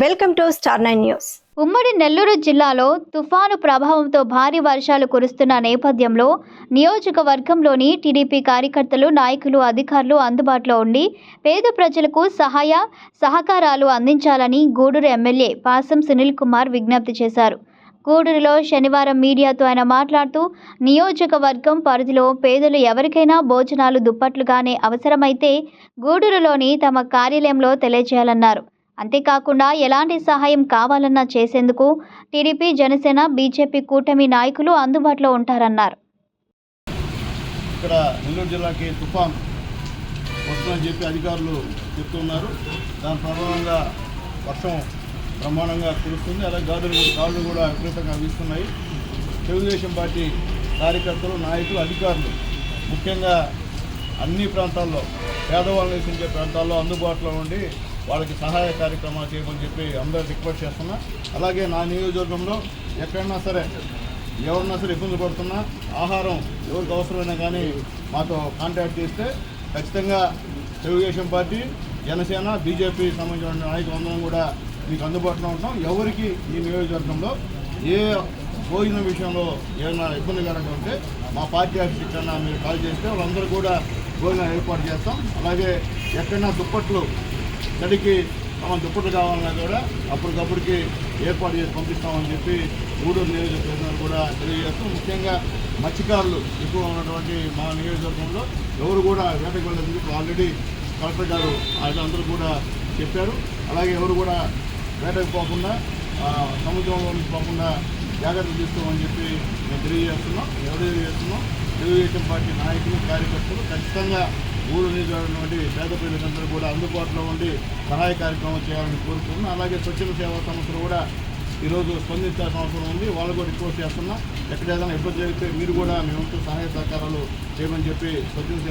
Welcome to star nine news. ఉమ్మడి నెల్లూరు జిల్లాలో తుఫాను ప్రభావంతో భారీ వర్షాలు కురుస్తున్న నేపథ్యంలో నియోజకవర్గంలోని టీడీపీ కార్యకర్తలు నాయకులు అధికారులు అందుబాటులో ఉండి పేద ప్రజలకు సహాయ సహకారాలు అందించాలని గూడూరు ఎమ్మెల్యే పాసం సునీల్ కుమార్ విజ్ఞప్తి చేశారు. గూడూరులో శనివారం మీడియాతో ఆయన మాట్లాడుతూ నియోజకవర్గం పరిధిలో పేదలు ఎవరికైనా భోజనాలు దుప్పట్లుగానే అవసరమైతే గూడూరులోని తమ కార్యాలయంలో తెలియజేయాలన్నారు. అంతేకాకుండా ఎలాంటి సహాయం కావాలన్నా చేసేందుకు టీడీపీ జనసేన బీజేపీ కూటమి నాయకులు అందుబాటులో ఉంటారన్నారు. ఇక్కడ నెల్లూరు జిల్లాకి తుఫాన్ వస్తుందని చెప్పి అధికారులు చెప్తున్నారు. దాని ప్రభావంగా వర్షం బ్రహ్మాండంగా కురుస్తుంది. అలాగే గాదులు కూడా కూడా విపరీతంగా వీస్తున్నాయి. తెలుగుదేశం పార్టీ కార్యకర్తలు నాయకులు అధికారులు ముఖ్యంగా అన్ని ప్రాంతాల్లో పేదవాళ్ళు నివసించే ప్రాంతాల్లో అందుబాటులో ఉండి వాళ్ళకి సహాయ కార్యక్రమాలు చేయమని చెప్పి అందరూ రిక్వెస్ట్ చేస్తున్నా. అలాగే నా నియోజకవర్గంలో ఎక్కడైనా సరే ఎవరన్నా సరే ఇబ్బంది పడుతున్నా ఆహారం ఎవరికి అవసరమైనా కానీ మాతో కాంటాక్ట్ చేస్తే ఖచ్చితంగా తెలుగుదేశం పార్టీ జనసేన బీజేపీ సంబంధించిన నాయకులందరం కూడా మీకు అందుబాటులో ఉంటాం. ఎవరికి ఈ నియోజకవర్గంలో ఏ భోజనం విషయంలో ఏమైనా ఇబ్బందికరంగా ఉంటే మా పార్టీ ఆఫీస్ మీరు కాల్ చేస్తే వాళ్ళందరూ కూడా భోజనం ఏర్పాటు చేస్తాం. అలాగే ఎక్కడైనా దుప్పట్లు తడికి మనం దుప్పట్లు కావాలన్నా కూడా అప్పటికప్పటికి ఏర్పాటు చేసి పంపిస్తామని చెప్పి గూడూరు నియోజకవర్గం కూడా తెలియజేస్తూ ముఖ్యంగా మత్స్యకారులు ఎక్కువ ఉన్నటువంటి మా నియోజకవర్గంలో ఎవరు కూడా వేటకు వెళ్ళేందుకు ఆల్రెడీ కలెక్టర్ గారు అందరూ కూడా చెప్పారు. అలాగే ఎవరు కూడా వేటకు పోకుండా సముద్రంలో నుంచి పోకుండా జాగ్రత్తలు తీసుకోమని చెప్పి మేము తెలియజేస్తున్నాం. ఎవరు తెలియజేస్తున్నాం? తెలుగుదేశం పార్టీ నాయకులు కార్యకర్తలు ఖచ్చితంగా ఊరు నియోజకవర్గం పేద ప్రజలందరూ కూడా అందుబాటులో ఉండి సహాయ కార్యక్రమం చేయాలని కోరుతున్నాం అలాగే స్వచ్ఛంద సేవా సంస్థలు కూడా ఈరోజు స్పందించాల్సిన అవసరం ఉంది. వాళ్ళు కూడా రిపోర్ట్ చేస్తున్నాం. ఎక్కడ ఏదైనా ఇబ్బంది జరిగితే మీరు కూడా మేము సహాయ సహకారాలు చేయమని చెప్పి స్వచ్ఛంద